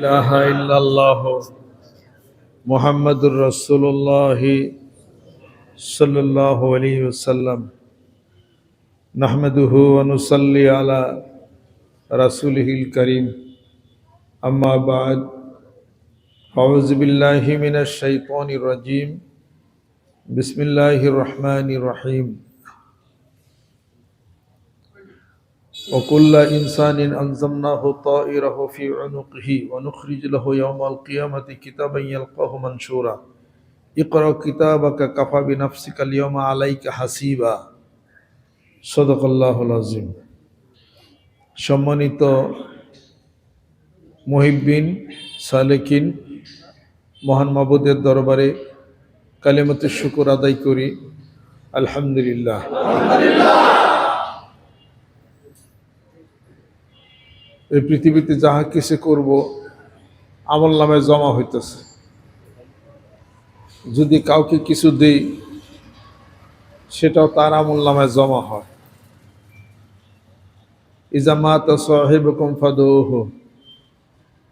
إله إلا الله. محمد رسول الله صلى الله عليه وسلم. نحمده ونصلي على رسوله الكريم. أما بعد أعوذ بالله من الشيطان الرجيم. بسم الله الرحمن الرحيم. وكل إنسان أنزلناه طائره في عنقه ونخرج له يوم القيامة كتابا يلقاه منشورا اقرأ كتابك كفى بنفسك اليوم عليك حسيبا صدق الله العظيم সম্মানিত মহিবিন সালেকিন মহান মাবুদের দরবারে কালিমতে শুকুর আদায় করি আলহামদুলিল্লাহ এই পৃথিবীতে যাহা কিছু করব আমল নামে জমা হইতেছে। যদি কাউকে কিছু দেই, সেটাও তার আমল নামে জমা হয়। ইজামাত সাহেবকুম ফাদৌহ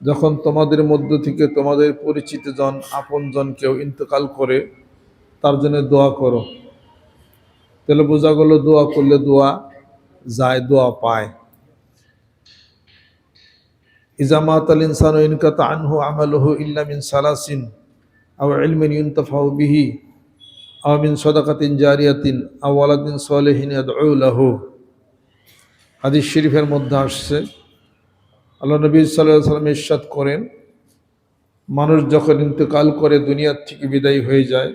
যখন তোমাদের মধ্য থেকে তোমাদের পরিচিত জন আপন জন কেউ ইন্তকাল করে, তার জন্য দোয়া করো। তাহলে বোঝা গেল, দোয়া করলে দোয়া যায়, দোয়া পায়। ইজামাত আল ইনসান ইনকাত আনহু আমালহু ইল্লা মিন সালাসিন আও ইলমিন ইউনতাফাউ বিহি আও মিন সাদাকাতিন জারিয়াতিন আও ওয়ালাদিন সালিহিন হাদিস শরীফের মধ্যে আসছে, আল্লাহ নবী সাল্লাল্লাহু সাল্লাম ইরশাদ করেন, মানুষ যখন ইন্তেকাল করে দুনিয়ার থেকে বিদায় হয়ে যায়,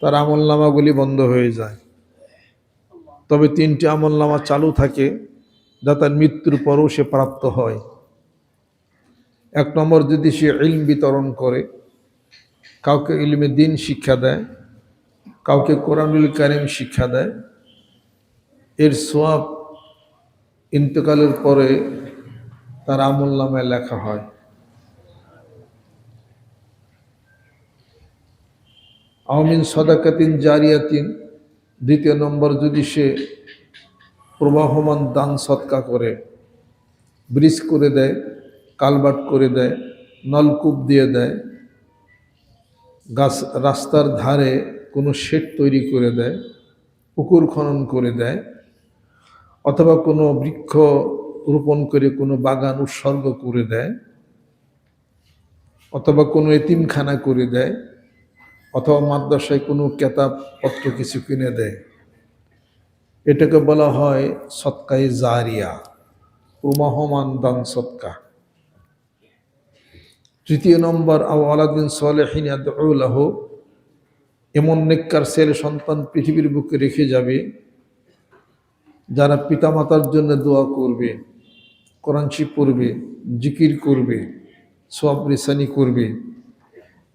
তার আমলনামাগুলি বন্ধ হয়ে যায়। তবে তিনটি আমলনামা চালু থাকে। যা তার মৃত্যুর পরও সে প্রাপ্ত হয়। এক নম্বর, যদি সে ইলম বিতরণ করে, কাউকে ইলমে দিন শিক্ষা দেয়, কাউকে কোরআনুল কারিম শিক্ষা দেয়, এর সোয়াব ইন্তকালের পরে তার আমল নামায় লেখা হয়। আমিন সদাকাতিন জারিয়াতিন। দ্বিতীয় নম্বর, যদি সে প্রবাহমান দান সৎকা করে, ব্রিজ করে দেয়, কালবাট করে দেয়, নলকূপ দিয়ে দেয়, গাছ, রাস্তার ধারে কোনো শেড তৈরি করে দেয়, পুকুর খনন করে দেয়, অথবা কোনো বৃক্ষ রোপণ করে কোনো বাগান উৎসর্গ করে দেয়, অথবা কোনো এতিমখানা করে দেয়, অথবা মাদ্রাসায় কোনো কেতাবপত্র কিছু কিনে দেয়। এটাকে বলা হয় সৎকাই জারিয়া প্রমাহমান দান সৎকা। তৃতীয় নম্বর আলাদিন সালেহিন আদউলাহ এমন নেককার ছেলে সন্তান পৃথিবীর বুকে রেখে যাবে, যারা পিতামাতার জন্য দোয়া করবে কোরআনশি পড়বে, জিকির করবে সব রেসানি করবে।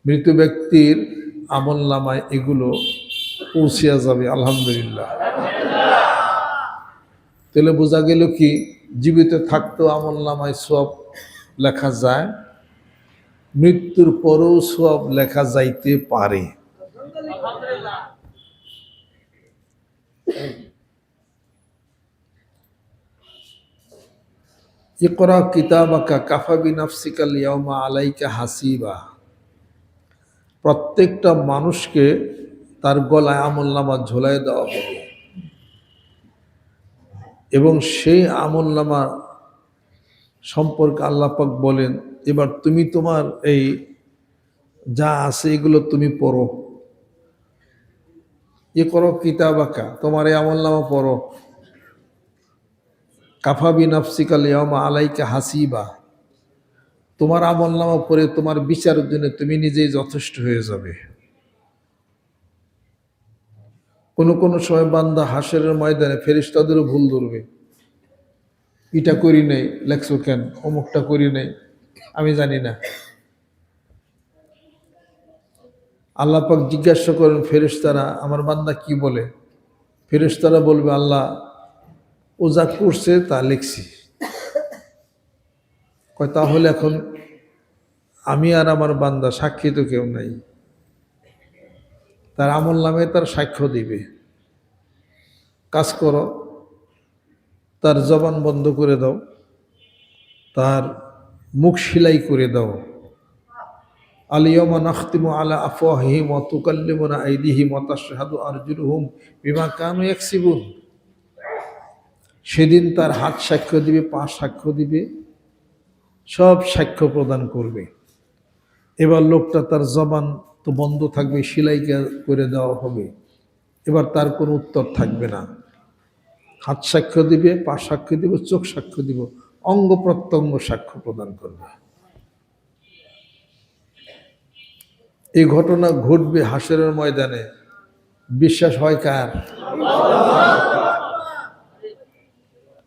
মৃত ব্যক্তির আমল নামায় এগুলো পৌঁছিয়া যাবে, আলহামদুলিল্লাহ। তাহলে বোঝা গেল কি, জীবিত থাকতেও আমল নামায় সব লেখা যায়, মৃত্যুর পরেও সব লেখা যাইতে পারে। ইকরা কিতাবাকা কাফাবি নাফসিকাল ইয়ামা আলাইকা হাসিবা। প্রত্যেকটা মানুষকে তার গলায় আমল নামা ঝোলাই দেওয়া হবে। এবং সেই আমল নামা সম্পর্কে আল্লাপাক বলেন, এবার তুমি তোমার এই যা আছে এগুলো তুমি পড়ো। এ করো কিতাবাকা, তোমার এই আমল নামা পড়ো। কাফাবি নাফসিকাল ইয়ামা আলাইকা হাসিবা। তোমার আমল নামা পড়ে তোমার বিচারের জন্য তুমি নিজেই যথেষ্ট হয়ে যাবে। কোনো কোনো সময় বান্দা হাসের ময়দানে ফেরিস্তাদেরও ভুল ধরবে। এটা করি নাই, লেখছো কেন? অমুকটা করি নাই, আমি জানি না। আল্লাপাক জিজ্ঞাসা করেন ফেরিস্তারা আমার বান্দা কি বলে? ফেরিস্তারা বলবে, আল্লাহ, ও যা করছে তা লিখছি। কয়, তাহলে এখন আমি আর আমার বান্দা সাক্ষী তো কেউ নাই। তার আমল নামে তার সাক্ষ্য দিবে। কাজ করো, তার জবান বন্ধ করে দাও, তার মুখ সেলাই করে দাও। আলিয়মা নাখতিমু আলা আফওয়াহিহিম ওয়া তুকাল্লিমুনা আইদিহিম ওয়া তাশহাদু আরজুলুহুম বিমা কানু ইয়াকসিবুন। সেদিন তার হাত সাক্ষ্য দিবে, পা সাক্ষ্য দিবে, সব সাক্ষ্য প্রদান করবে। এবার লোকটা তার জবান তো বন্ধ থাকবে, সেলাই করে দেওয়া হবে। এবার তার কোনো উত্তর থাকবে না। হাত সাক্ষ্য দিবে, পা সাক্ষ্য দিব, চোখ সাক্ষ্য দিব, অঙ্গ প্রত্যঙ্গ সাক্ষ্য প্রদান করবে। এই ঘটনা ঘটবে হাসরের ময়দানে। বিশ্বাস হয় কার?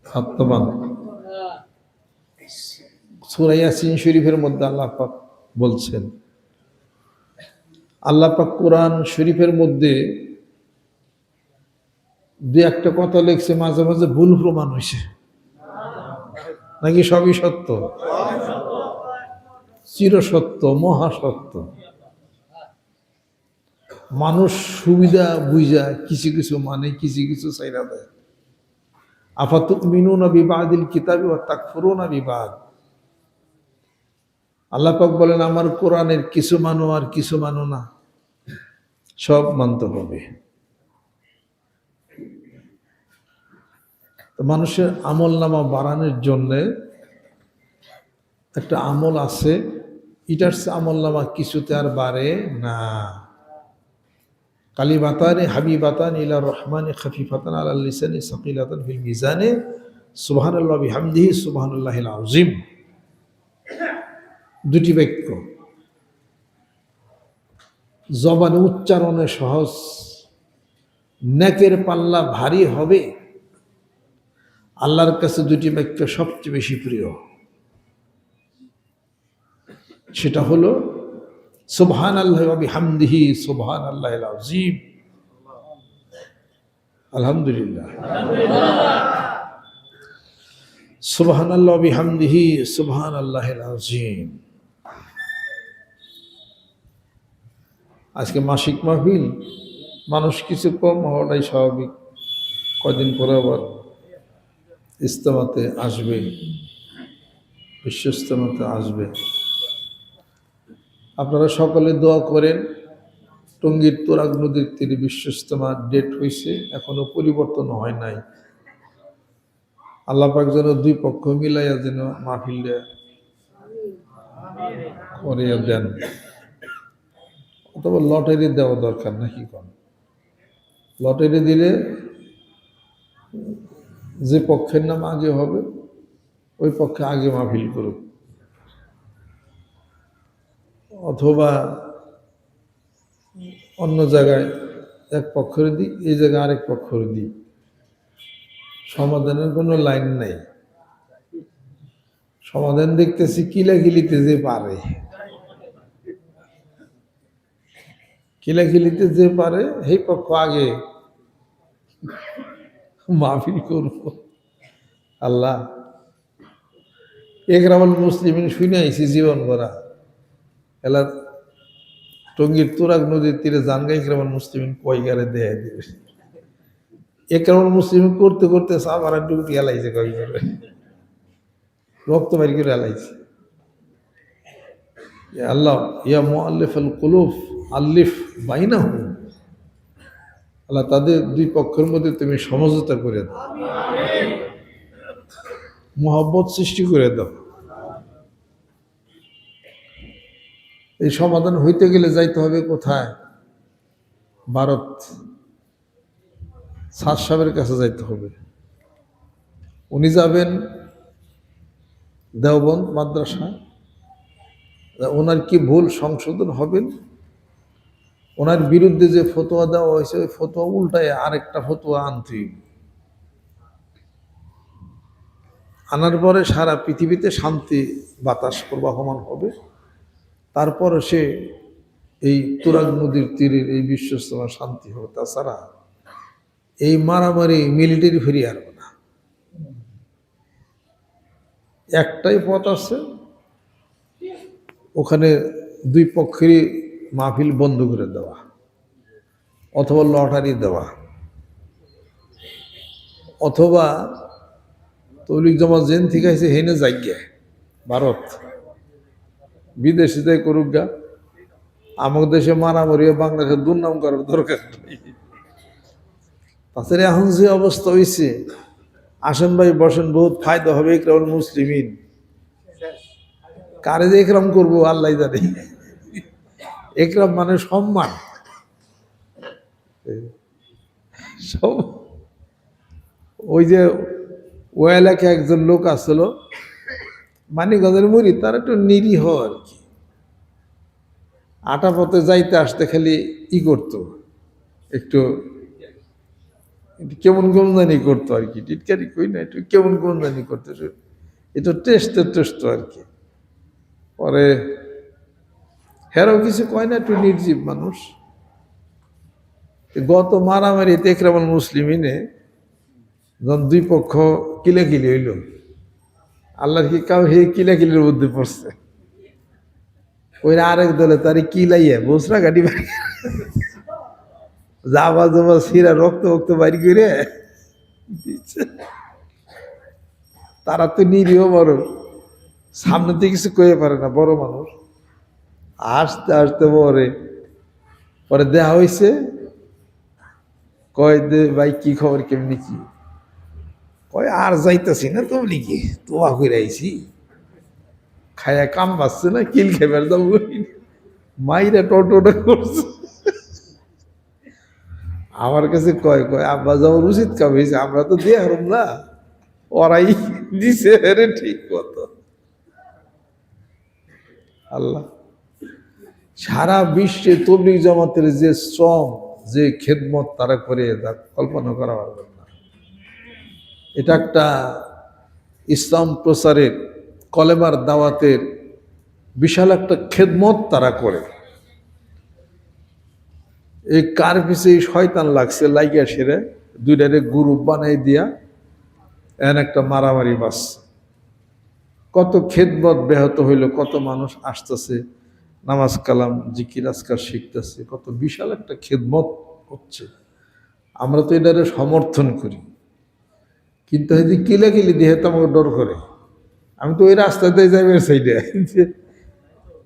সত্যবান সুরাইয়া সিন শরীফের মধ্যে আল্লাহ বলছেন আল্লাহ পাক কোরআন শরীফের মধ্যে দু একটা কথা লিখছে, মাঝে মাঝে ভুল প্রমাণ হয়েছে নাকি সবই সত্য? চিরসত্য, মহাসত্য। মানুষ সুবিধা বুঝা কিছু কিছু মানে কিছু কিছু চাইরা দেয়। আফাতুক না বিবাদিল কিতাবি ও তাকফুরুন বিবাদ। আল্লাহ পাক বলেন, আমার কোরআনের কিছু মানো আর কিছু মানো না। সব মানতে হবে। মানুষের আমল নামা বাড়ানোর জন্যে একটা আমল আছে। চেয়ে আমল নামা কিছুতে আর বাড়ে না। কালিবাতানে হাবিবাতান ইলা রহমানে খফিফাতান আল্লাহ লিসানে সকিলাতান ফিল মিজানে। সুবহান বিহামদিহি সুবহান আল্লাহ দুটি বাক্য। জবানে উচ্চারণে সহজ। নেকের পাল্লা ভারী হবে। আল্লাহর কাছে দুটি বাক্য সবচেয়ে বেশি প্রিয়। সেটা হলো সুবহান আল্লাহ হামদিহি সুবহান আল্লাহ আজিম আলহামদুলিল্লাহ। সুবহান আল্লাহ বিহামদিহি সুবহান আল্লাহ আজিম আজকে মাসিক মাহফিল, মানুষ কিছু কম হওয়াটাই স্বাভাবিক। কদিন পরে আবার ইস্তেমাতে আসবে বিশ্ব ইস্তেমাতে আসবে। আপনারা সকলে দোয়া করেন, টঙ্গীর তোরাগ নদীর তীরে বিশ্ব ইস্তেমার ডেট হয়েছে এখনও পরিবর্তন হয় নাই। আল্লাহ পাক যেন দুই পক্ষ মিলাইয়া যেন মাহফিলটা করিয়া দেন। অথবা লটারি দেওয়া দরকার নাকি কন? লটারি দিলে যে পক্ষের নাম আগে হবে, ওই পক্ষে আগে মাহফিল করুক। অথবা অন্য জায়গায় এক পক্ষের দিই, এই জায়গায় আরেক পক্ষের দিই। সমাধানের কোনো লাইন নাই। সমাধান দেখতেছি, কিলাকিলিতে যে পারে। কিলাকিলিতে যে পারে সেই পক্ষ, আগে মাহফিল করব। আল্লাহ, এক একরামল মুসলিম শুনে আইছি জীবন ভরা। এলা টঙ্গীর তুরাগ নদীর তীরে জানগা একরামল মুসলিম কয়গারে দেয় দিবে। একরামল মুসলিম করতে করতে সাবার ডুবটি এলাইছে কয়গারে। রক্ত বাড়ি করে এলাইছে। আল্লাহ, ইয়া মুআল্লিফ আল কুলুফ আল্লিফ বাইনাহুম আল্লাহ তাদের দুই পক্ষের মধ্যে তুমি সমঝোতা করে দাও। মোহাব্বত সৃষ্টি করে দাও। এই সমাধান হইতে গেলে যাইতে হবে কোথায়? ভারত। সাদ সাহেবের কাছে যাইতে হবে। উনি যাবেন দেওবন্দ মাদ্রাসা ওনার কি ভুল সংশোধন হবেন? ওনার বিরুদ্ধে যে ফতোয়া দেওয়া হয়েছে, ওই ফতোয়া উল্টায় আরেকটা ফতোয়া আনতে আনার পরে সারা পৃথিবীতে শান্তি, বাতাস প্রবাহমান হবে। তারপর সে এই তুরাগ নদীর তীরের এই বিশ্বস্তমা শান্তি হবে। তাছাড়া এই মারামারি মিলিটারি ফিরিয়ে আসবে না। একটাই পথ আছে। ওখানে দুই পক্ষেরই মাহফিল বন্ধ করে দেওয়া অথবা লটারি দেওয়া অথবা তৌলিক জমা জেন থেকে আছে হেনে যাইগে ভারত। বিদেশে যাই করুক গা। আমার দেশে মারামারি বাংলাদেশে দুর্নাম করার দরকার নেই। তাছাড়া এখন যে অবস্থা হয়েছে আসেন ভাই বসেন বহুত ফায়দা হবে একরাম মুসলিমিন। কারে যে একরাম করব আল্লাহ জানে। একরাম মানে সম্মান। সব ওই যে ও এলাকায় একজন লোক আসলো, মানিকগঞ্জের মুড়ি, তার একটু নিরীহ আর কি। আটা পথে যাইতে আসতে খালি ই করতো, একটু কেমন জানি করতো আর কি। টিটকারি কই না, একটু কেমন জানি করতো এটা টেস্ট টেস্ট আর কি। পরে হেরাও কিছু কয় না, একটু নির্জীব মানুষ। গত মারামারি তেকরামাল মুসলিমিনে যখন দুই পক্ষ কিলাকিলি হইল, আল্লাহর কি কাউ হে কিলাকিলির মধ্যে পড়ছে? ওই আরেক দলে তারে কিলাইয়া বসরা গাড়ি বাড়ি যাবা যাবা সিরা রক্ত রক্ত বাড়ি করে। তারা তো নিরীহ বড়। সামনে দিয়ে কিছু কয়ে পারে না, বড় মানুষ। আসতে আসতে পরে পরে দেয়া হয়েছে কয় দে, ভাই, কি খবর? কেমনি কি? কয়, আর যাইতেছি না তুমি কি তোয়া করে আইছি। খায়া কাম পাচ্ছে না, কিল খেবার দাম মাইরা টোটোটা করছে। আমার কাছে কয় কয়, আব্বা যাওয়ার উচিত কাম হয়েছে আমরা তো দিয়ে হারুম না। ওরাই দিছে রে ঠিক মতো। আল্লাহ। সারা বিশ্বে তবলিগ জামাতের যে শ্রম, যে খেদমত তারা করে, তা কল্পনা করা পারবেন না। এটা একটা ইসলাম প্রচারের, কলেমার দাওয়াতের বিশাল একটা খেদমত তারা করে। এই কার পিছে এই শয়তান লাগছে, লাইগা সেরে, দুইটারে গ্রুপ বানাই দিয়া, এন একটা মারামারি বাস। কত খেদমত ব্যাহত হইল, কত মানুষ আসতেছে। নামাজ, কালাম, জিকির, আজকার শিখতেছে, কত বিশাল একটা খেদমত হচ্ছে। আমরা তো এটারে সমর্থন করি। কিন্তু যে কিলাকিলি দিয়ে তো আমাকে ডর করে। আমি তো ওই রাস্তাতে যাইবে সাইডে। যে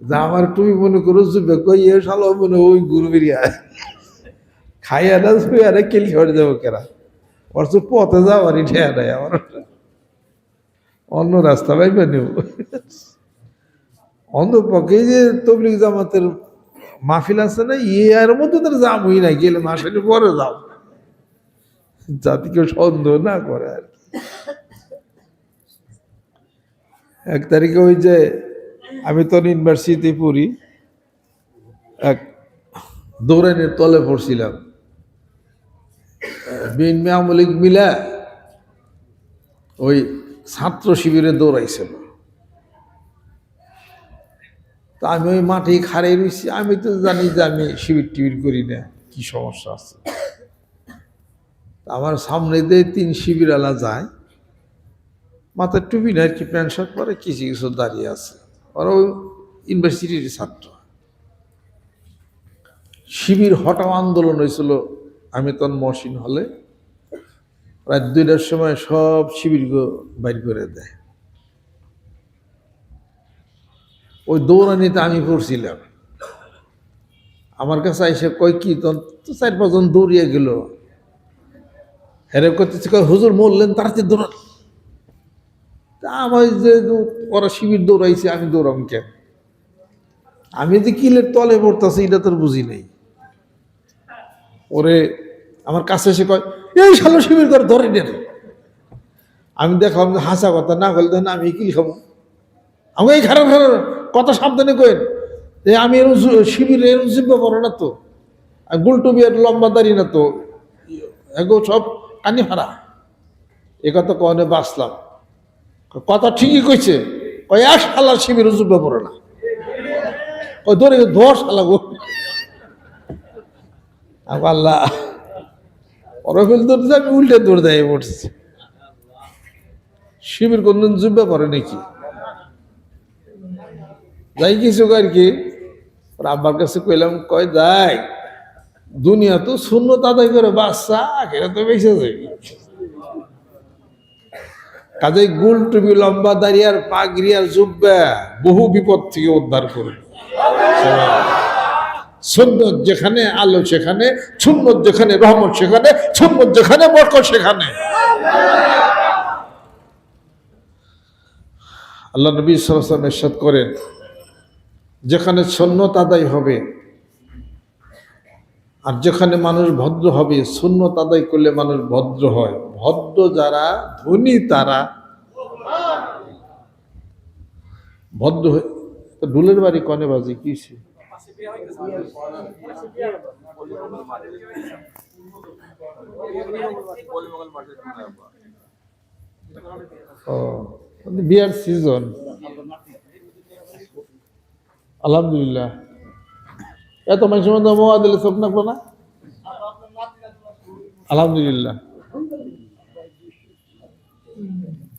যা আমার তুমি মনে করো যুবে কই এ মনে ওই গুরু বেরিয়া খাই না শুয়ে আরে কিল খেয়ে যাব কেরা? তো পথে যাওয়ারই ঠেয়া নাই আমার। অন্য রাস্তা পাইবে নেব। অন্য পক্ষে যে তবলিগ জামাতের মাহফিল আছে না ইয়ে মধ্যে তার জাম হই না গেলে মাসের পরে যাও। যাতে কেউ সন্দেহ না করে আর কি। এক তারিখে ওই যে আমি তো ইউনিভার্সিটি পড়ি, এক দৌড়ানের তলে পড়ছিলাম। আওয়ামী মিলা ওই ছাত্র শিবিরে দৌড়াইছিল তা আমি ওই মাঠে খাড়াই রয়েছি আমি তো জানি যে আমি শিবির টিবির করি না। কি সমস্যা আছে? আমার সামনে দিয়ে তিন শিবিরালা যায়। মাথার টুপি না আর কি প্যান্ট শার্ট পরে কিছু কিছু দাঁড়িয়ে আছে। ওরা ইউনিভার্সিটির ছাত্র। শিবির হঠাৎ আন্দোলন হয়েছিল আমি তখন মসিন হলে। রাত দুইটার সময় সব শিবির বাইর করে দেয়। ওই দৌড়ানিতে আমি পড়ছিলাম। আমার কাছে এসে কয়, কি তখন তো চার পাঁচজন দৌড়িয়ে গেল। হেরে করতেছে কয়, হুজুর মরলেন, তাড়াতাড়ি দৌড়ান। তা আমার যে ওরা শিবির দৌড়াইছে, আমি দৌড়াম কেন? আমি যে কিলের তলে পড়তেছি, এটা তোর বুঝি নেই। ওরে আমার কাছে এসে কয়, এই শালো শিবির করে ধরে নেন আমি দেখলাম হাসা কথা, না বলতে না আমি কিল খাব? আমি এই খারাপ খারাপ কথা সাবধানে কইন। যে আমি এরম শিবির এরম পড়ো না তো। আর গুলটুবি আর লম্বা দাড়ি না তো। এগো সব কানি হারা এ কথা কনে বাঁচলাম। কথা ঠিকই কইছে। কয়, এক শালা শিবির জুব্বা পড়ে না। ওই ধরে দশ শালা গো। আল্লাহ, অরফেল দৌড়তে আমি উল্টে দৌড় দেয় পড়ছি। শিবির কোনদিন জুব্বা পড়ে নাকি? যাই কিছু আর কি? আব্বার কাছে কইলাম কয় যাই, দুনিয়া তো শূন্য তাদাই করে, বাচ্চা আখেরা তো বেঁচে যাবে। কাজে গুল টুবি লম্বা দাঁড়িয়ে আর পাগড়ি আর জুব্বা বহু বিপদ থেকে উদ্ধার করবে সুন্নত যেখানে, আলো সেখানে, সুন্নত যেখানে, রহমত সেখানে, সুন্নত যেখানে, বরকত সেখানে। আল্লাহ নবী সালাম এরশাদ করেন যেখানে সন্ন্যত আদায় হবে আর যেখানে মানুষ ভদ্র হবে, সুন্নত আদায় করলে মানুষ ভদ্র হয় ভদ্র যারা, ধনী তারা ভদ্র হয়ে তো ঢুলের বাড়ি কনে বাজি, কি? ও বিয়ার সিজন আলহামদুলিল্লাহ। এত মানুষের মধ্যে মোয়া দিলে চোখ নাকবো না? আলহামদুলিল্লাহ।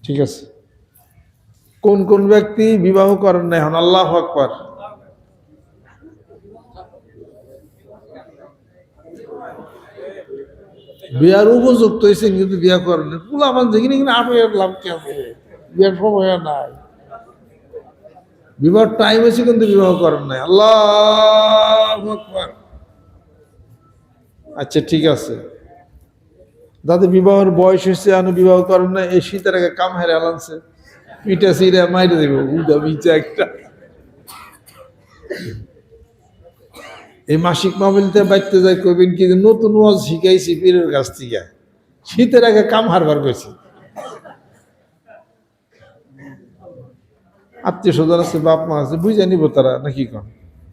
ঠিক আছে। কোন কোন ব্যক্তি বিবাহ করেন না এখন আল্লাহ আকবার। বিয়ার উপযুক্ত হয়েছে কিন্তু বিয়া করেন পুলা আমার দেখি না আমি আর লাভ কেমন বিয়ার সময় নাই। বিবাহ টাইম হয়েছে কিন্তু বিবাহ করেন নাই। আল্লাহ আচ্ছা ঠিক আছে। যাদের বিবাহের বয়স হয়েছে আমি বিবাহ করেন না এই শীতের আগে কাম হেরে আলানছে। পিঠা সিরে মাইরে দেবে, উদা বিচা একটা। এই মাসিক মাহবিলতে বাড়তে যায় কইবেন কি নতুন ওয়াজ শিখাইছি পীরের কাছ থেকে। শীতের আগে কাম হারবার করছি আত্মীয় স্বজন আছে, বাপ মা আছে বুঝে নিব তারা, নাকি কন?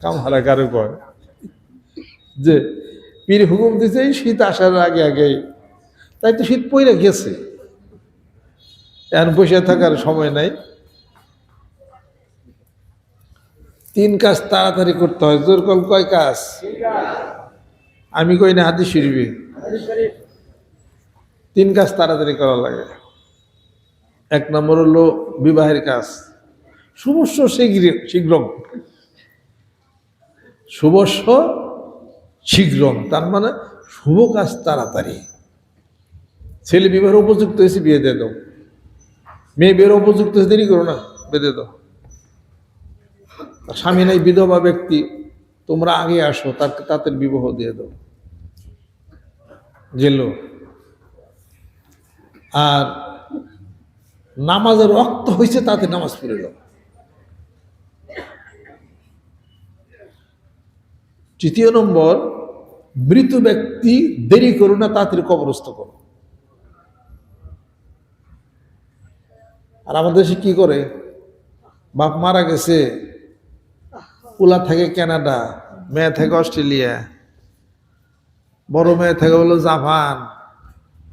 কাম হারা কারও কয়? যে পীর হুকুম দিছে, এই শীত আসার আগে আগে তাই তো শীত পইরা গেছে। এখন বসে থাকার সময় নাই। তিন কাজ তাড়াতাড়ি করতে হয়। জোর কল কয় কাজ? আমি কই না হাতি শিরবি তিন কাজ তাড়াতাড়ি করা লাগে। এক নম্বর হলো বিবাহের কাজ। শুভস্য শীঘ্র শীঘ্র শুভস্য শীঘ্রম। তার মানে শুভ কাজ তাড়াতাড়ি। ছেলে বিবাহের উপযুক্ত হয়েছে, বিয়ে দিয়ে দাও। মেয়ে বিয়ের উপযুক্ত হয়েছে, দেরি করো না বেঁধে দাও। স্বামী নাই, বিধবা ব্যক্তি, তোমরা আগে আসো তাকে তাদের বিবাহ দিয়ে দাও। গেল আর নামাজের রক্ত হয়েছে, তাতে নামাজ পড়ে দাও তৃতীয় নম্বর, মৃত ব্যক্তি দেরি করো না, তাড়াতাড়ি কবরস্থ করো। আর আমাদের দেশে কি করে? বাপ মারা গেছে পোলা থাকে কানাডা, মেয়ে থাকে অস্ট্রেলিয়া, বড় মেয়ে থাকে হলো জাপান।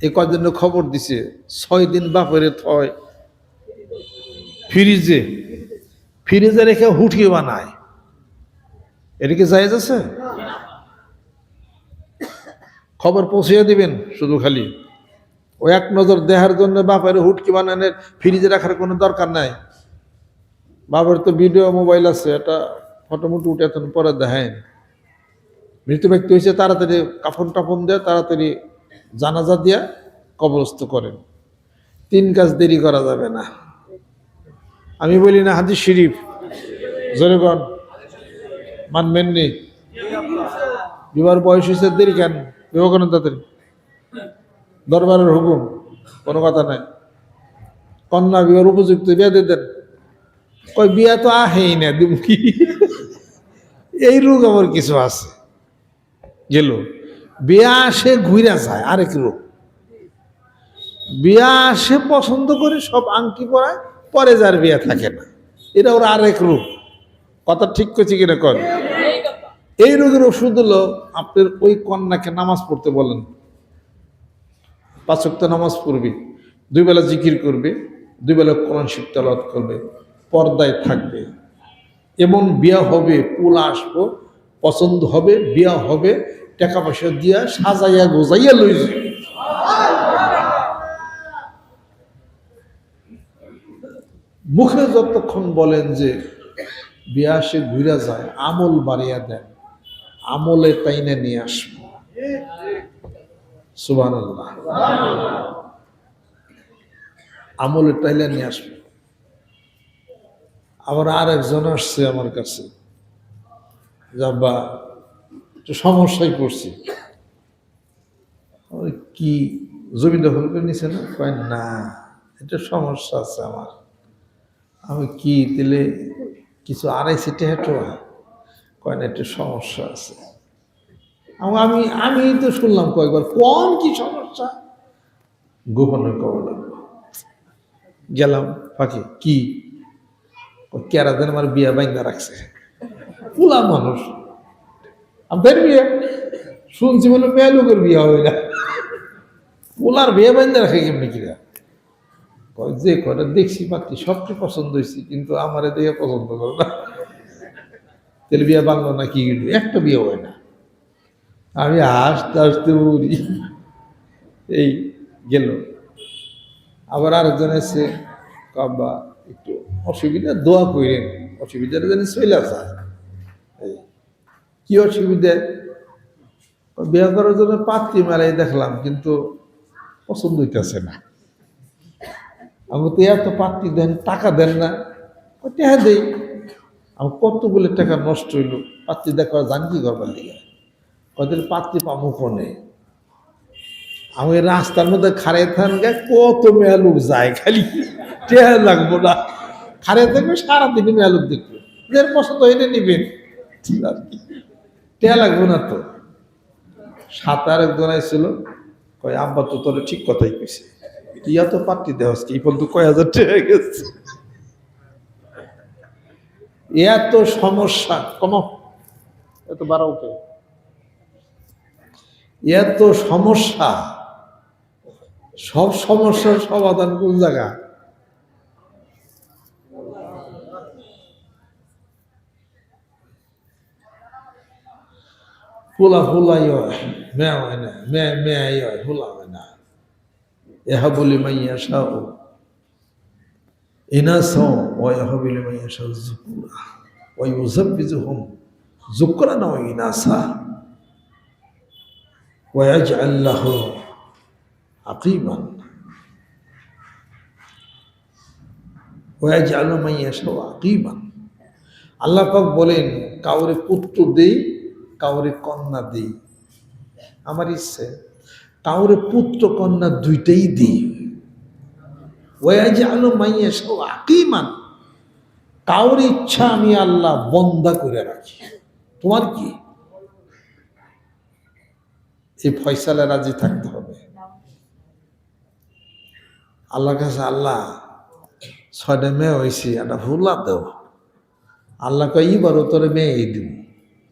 এই কদিন খবর দিছে, ছয় দিন বাপের থয়। ফ্রিজে ফ্রিজে রেখে হুঠি বানায়। এটা কি জায়েজ আছে? খবর পৌঁছিয়ে দিবেন শুধু খালি। ও এক নজর দেহার জন্য বাপের হুটকি বানানোর ফ্রিজে রাখার কোনো দরকার নাই। বাবার তো ভিডিও মোবাইল আছে, এটা ফটোমুটো উঠে এখন পরে দেখায় মৃত ব্যক্তি হয়েছে, তাড়াতাড়ি কাফন টাফন দিয়ে, তাড়াতাড়ি জানাজা দিয়া কবরস্থ করেন। তিন কাজ দেরি করা যাবে না। আমি বলি না, হাদিস শরীফ। জোরেগণ মানবেননি বিবাহ বয়স হয়েছে দেরি কেন? তাড়াতাড়ি দরবারের হুকুম, কোনো কথা নাই। কন্যা বিবাহ উপযুক্ত বিয়া দিয়ে দেন। কই বিয়া তো আহেই না, দিব কি? এই রোগ আমার কিছু আছে। গেল বিয়া আসে ঘুরা যায়, আরেক রোগ। বিয়া আসে পছন্দ করে, সব আংটি পরায়, পরে যার বিয়া থাকে না। এটা ওর আরেক রূপ কথা ঠিক করছি কিনা কর এই রোগের ওষুধ হলো আপনার ওই কন্যাকে নামাজ পড়তে বলেন। পাঁচক্ত নামাজ পড়বে, দুই বেলা জিকির করবে, দুই বেলা কোরআন শিব তেলাওয়াত করবে, পর্দায় থাকবে। এমন বিয়া হবে পোলা আসব, পছন্দ হবে, বিয়া হবে, টাকা পয়সা দিয়া সাজাইয়া গোজাইয়া লই মুখে যতক্ষণ বলেন যে বিয়া সে ঘুরা যায়, আমল বাড়িয়া দেন। আমলে তাইনে নিয়ে আসব। সুবান আমলের টাইলে নিয়ে আসবে। আবার আর একজন আসছে আমার কাছে। যাবা একটু সমস্যায় পড়ছি। কি জমি দখল করে নিছে না? কয়, না, এটা সমস্যা আছে আমার। আমি কি দিলে কিছু আড়াইশি টেহাটো কয় না একটু সমস্যা আছে। আমি- আমি তো শুনলাম কয়েকবার কোন কি সমস্যা? গোপনের কবর লাগবে গেলাম ফাঁকি কি? কেরা দেন আমার বিয়া বাইন্দা রাখছে। পুলা মানুষ। আপনার বিয়ে শুনছি বলে মেয়ে লোকের বিয়ে হবে না। পোলার বিয়ে বাইন্দা রাখে কেমনি কিরা? যে কটা দেখছি পাচ্ছি সবটি পছন্দ হয়েছি কিন্তু আমার দেখে পছন্দ করো না। তাহলে বিয়ে বাংলো না কি একটা বিয়ে হয় না। আমি আসতে আসতে উড়ি এই গেল। আবার আরেকজন এসে কাবা একটু অসুবিধা, দোয়া করেন অসুবিধাটা জানি চলে কি অসুবিধা? বিয়ে করার জন্য পাত্রী মেলাই দেখলাম, কিন্তু পছন্দ হইতেছে না। আমি তো এত পাত্রী দেন, টাকা দেন না। টাকা দেই। আমি কতগুলো টাকা নষ্ট হইল, পাত্রী দেখা জানি কি করবার দিকে। কদিন পাত্রী পামু কোনে? আমি রাস্তার মধ্যে খারে থাকা কত মেয়া লোক যায় খালি টেহা লাগবো না। খারে থাকবে সারাদিনে মেয়া লোক দেখবে। যার পছন্দ হইলে নিবেন। ঠিক আছে। টেহা লাগবো না তো। সাঁতার একজন আইছিল, কয়, আব্বা তো তোর ঠিক কথাই কইছে। ইয়া তো পাত্রী দেওয়াস কি বলতো কয় হাজার টাকা গেছে? এত সমস্যা, কম। এত বাড়াও কে এত সমস্যা। সব সমস্যার সমাধান কোন জায়গা? ফুলা ফুলাই হয় মেয়া হয় না মেয়ে মেয়াই হয়, ফুলা হয় না। এহা বলি মাইয়া শাহ ইনাসম ওয়াহবিল মাইয়াশা যুকুরা ইনাসা আকিমান আকিমান আল্লাহ পাক বলেন, কাউরে পুত্র দেই, কাউরে কন্যা দেই। আমার ইচ্ছে, কাউরে পুত্র কন্যা দুইটাই দিই। আকিমান কাউর ইচ্ছা আমি আল্লাহ বন্ধা করে রাখি। তোমার কি? এই ফয়সালে রাজি থাকতে হবে। আল্লাহ কাছে আল্লাহ, ছয়টা মেয়ে হয়েছি একটা ভুলা দেও আল্লাহ কয় ইবারও তোরে মেয়েই দিব।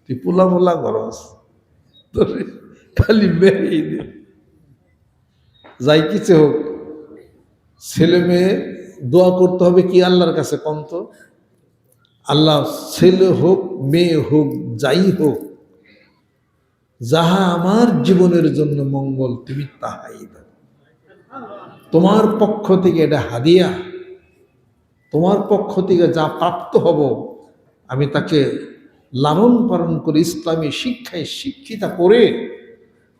তুই পোলা পোলা করস। তোরে খালি মেয়েই দিব। যাই কিছু হোক ছেলে মেয়ে দোয়া করতে হবে কি আল্লাহর কাছে কন্ত? আল্লাহ ছেলে হোক, মেয়ে হোক, যাই হোক, যাহা আমার জীবনের জন্য মঙ্গল, তুমি তাহাই তোমার পক্ষ থেকে এটা হাদিয়া, তোমার পক্ষ থেকে যা প্রাপ্ত হব, আমি তাকে লালন পালন করে ইসলামী শিক্ষায় শিক্ষিতা করে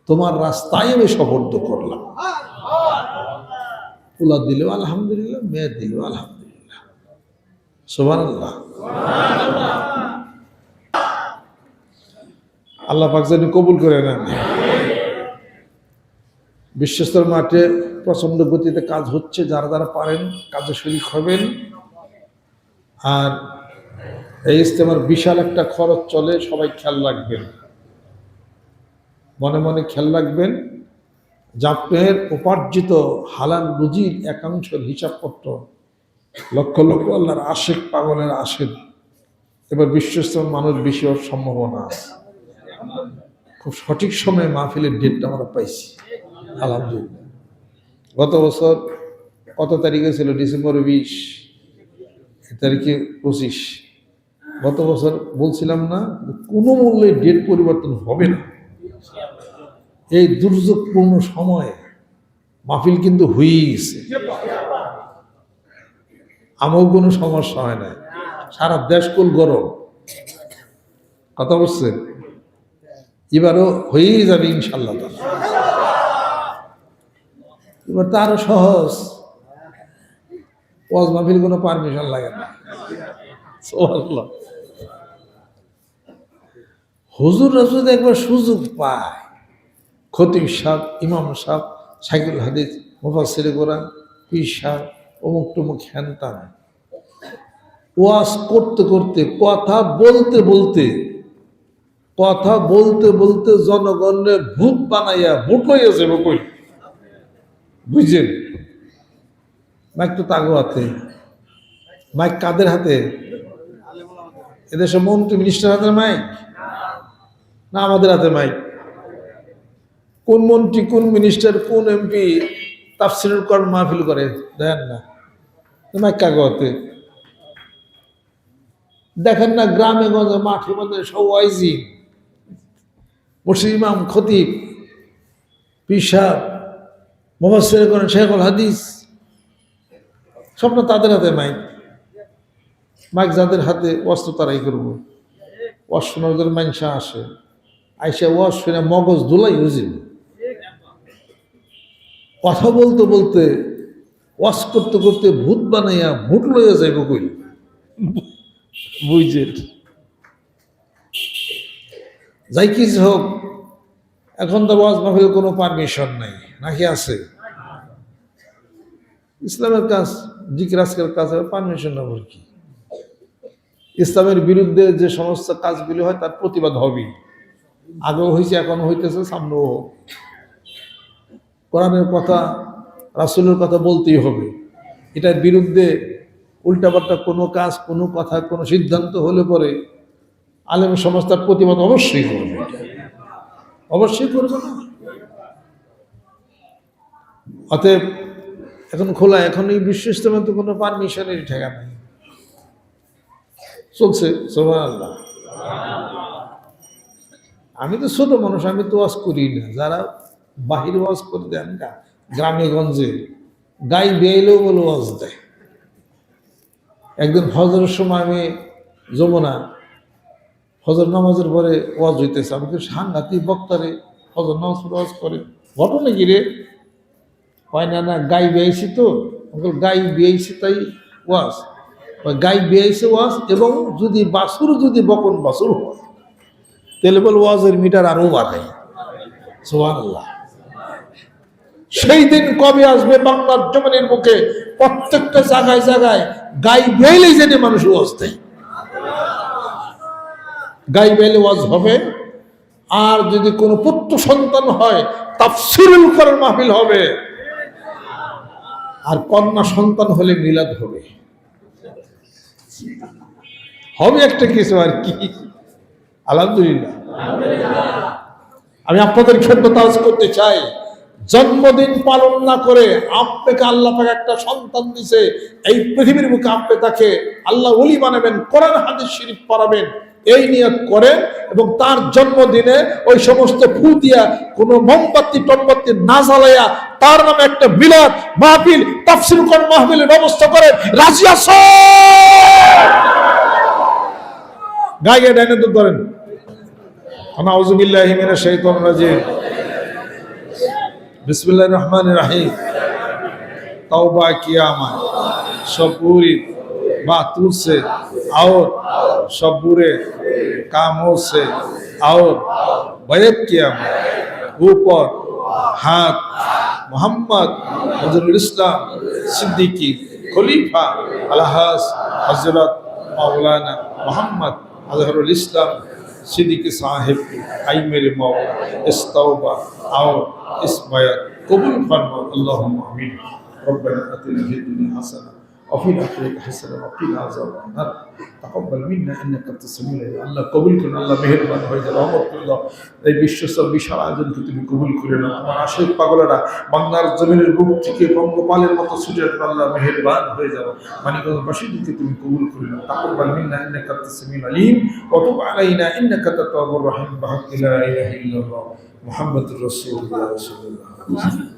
তোমার রাস্তায় আমি সবর্দ করলাম। পোলা দিলেও আলহামদুলিল্লাহ মেয়ে দিলেও আলহামদুলিল্লাহ। সোমান আল্লাহ আল্লাহ পাক যেন কবুল করে নেন। বিশ্বস্তর মাঠে প্রচণ্ড গতিতে কাজ হচ্ছে, যারা যারা পারেন, কাজে শরিক হবেন। আর এই ইস্তেমার বিশাল একটা খরচ চলে, সবাই খেয়াল রাখবেন। মনে মনে খেয়াল রাখবেন জাপের উপার্জিত হালাল রুজির একাংশের হিসাবপত্র লক্ষ লক্ষ আল্লাহর আশেক পাগলের আশেক। এবার বিশ্বস্ত মানুষ বেশি হওয়ার সম্ভাবনা আছে। খুব সঠিক সময়ে মাহফিলের ডেটটা আমরা পাইছি। আলহামদুলিল্লাহ। গত বছর কত তারিখে ছিল? ডিসেম্বর বিশ। তারিখে পঁচিশ। গত বছর বলছিলাম না, কোনো মূল্যে ডেট পরিবর্তন হবে না। এই দুর্যোগপূর্ণ সময়ে মাহফিল কিন্তু হয়েই গেছে আমার কোনো সমস্যা হয় না সারা দেশ কুল গরম। কথা বলছেন? এবারও হয়েই যাবে ইনশাল্লাহ। এবার তো সহজ। ওয়াজ মাহফিল কোনো পারমিশন লাগে না। হুজুর রাসুল একবার সুযোগ পায় খতিব সাহ ইমাম সাহ সাইকুল হাদিস মুফাসির কোরআন, পীর সাহ অমুক টুমুক হ্যানতাম ওয়াজ করতে করতে, কথা বলতে বলতে, কথা বলতে বলতে জনগণের ভূত বানাইয়া ভূত লইয়া যাবে বুঝছেন? মাইক তো তাগো হাতে, মাইক কাদের হাতে? এদেশে মন্ত্রী মিনিস্টার হাতে মাইক? না আমাদের হাতে মাইক। কোন মন্ত্রী, কোন মিনিস্টার কোন এমপি তাফসিরুল কর মাহফিল করে? দেখেন না। মাইক কাগো দেখেন না, গ্রামে গঞ্জে, মাঠে মধ্যে সবাইজি মুর্শিদ ইমাম, খতিব পিসাব মোহাম্মদ করেন, শেখুল হাদিস। স্বপ্ন তাদের হাতে মাইক। মাইক যাদের হাতে অস্ত্র তারাই করব। জন্য মানুষা আসে। আইসা ওয়াশ মগজ দুলাই বুঝিল কথা বলতে বলতে ওয়াশ করতে করতে ভূত বানাইয়া ভূত লইয়া যাইব কই? বুঝছেন যাই কি হোক এখন তো ওয়াজ মাহফিল কোনো পারমিশন নাই নাকি আছে? ইসলামের কাজ জিজ্ঞাসকের কাজ পারমিশন নেবার কি। ইসলামের বিরুদ্ধে যে সমস্ত কাজগুলি হয় তার প্রতিবাদ হবেই। আগেও হয়েছে এখন হইতেছে সামনেও হোক কোরআনের কথা, রাসুলের কথা বলতেই হবে। এটার বিরুদ্ধে উল্টাপাল্টা কোনো কাজ, কোনো কথা, কোনো সিদ্ধান্ত হলে পরে আলেম সমাজ তার প্রতিবাদ অবশ্যই করবে। অবশ্যই করবে না। অতএব এখন খোলা, এখন এই বিশ্ব ইস্তেমা তো কোনো পারমিশনের ঠেকা নাই। চলছে সোমান আল্লাহ আমি তো ছোট মানুষ, আমি তো ওয়াজ করি না। যারা বাহির ওয়াজ করে দেন না গ্রামে গঞ্জে গাই বেয়েলেও বলে ওয়াজ দেয়। একদিন ফজরের সময় আমি যমুনা ফজর নামাজের পরে ওয়াজ হইতেছে। আমাকে সাংঘাতিক বক্তারে ফজর নামাজ পড়ে ওয়াজ করে। ঘটনা কি রে? হয় না না, গাই বেয়েছি তো। আমাকে গাই বেয়েছি তাই ওয়াজ। গাই বেয়েছে ওয়াজ এবং যদি বাসুর যদি বকন বাসুর হয়। তাহলে বল, ওয়াজের মিটার আরও বাড়ায় সোহান আল্লাহ সেই দিন কবে আসবে বাংলার জমিনের মুখে প্রত্যেকটা জায়গায় জায়গায় গাই বেলেই জেনে মানুষ দেয়। গাই বেলে ওয়াজ হবে। আর যদি কোনো পুত্র সন্তান হয়, তাফসিরুল করার মাহফিল হবে। আর কন্যা সন্তান হলে মিলাদ হবে। হবে একটা কিছু আর কি? আলহামদুলিল্লাহ। আমি আপনাদের ক্ষেত্রে তাজ করতে চাই। জন্মদিন পালন না করে আপনাকে আল্লাহ একটা সন্তান দিছে, এই পৃথিবীর মুখে আপনি তাকে আল্লাহ ওলি বানাবেন, কোরআন, হাদিস শরীফ পড়াবেন, এই নিয়ত করেন এবং তার জন্মদিনে ওই সমস্ত ফু দিয়া কোনো মোমবাতি, টমবাতি না জ্বালাইয়া তার নামে একটা বিলাদ মাহফিল তাফসিল কর মাহফিলের ব্যবস্থা করেন। রাজি আছো? গায়ে ডাইনে তো ধরেন শাইতানির রাজিম। বিসমুল্লাহ রহমান রাহিম। তওবা কিয়ামা সবুরি বাতুর সে আওর সবুরে কামো সে আওর বয়ত কিয়ামা উপর, হাত, মোহাম্মদ নজরুল ইসলাম সিদ্দিকী, খলিফা আলহাস হজরত মাওলানা মোহাম্মদ আজহরুল ইসলাম सिदिक साहिब आई मेरे मौला, इस तौबा और इस बयात कबूल फरमा अल्लाह अमीन रबना अतिना फिद दुनिया हसना। وفي الاخره حسنه وقنا عذاب النار تقبل منا انك انت السميع العليم আল্লাহ কবুল করুন আল্লাহ মেহেরবান হয়ে যায় রহমত করুন এই বিশ্বসব বিশাল আয়োজনকে তুমি কবুল করে নাও তোমার আশেক পাগলেরা বাংলার জমিনের বুক থেকে বঙ্গপালের মতো ছুটে আসবে আল্লাহ মেহেরবান হয়ে যাও মানিকগঞ্জবাসীদেরকে তুমি কবুল করে নাও তাকব্বাল মিন্না ইন্নাকা আনতাস সামিউল আলিম ওয়া তুব আলাইনা ইন্নাকা আনতাত তাওয়াবুর রহিম বিহাক্কি লা ইলাহা ইল্লাল্লাহ মুহাম্মাদুর রাসূলুল্লাহ সাল্লাল্লাহু আলাইহি ওয়াসাল্লাম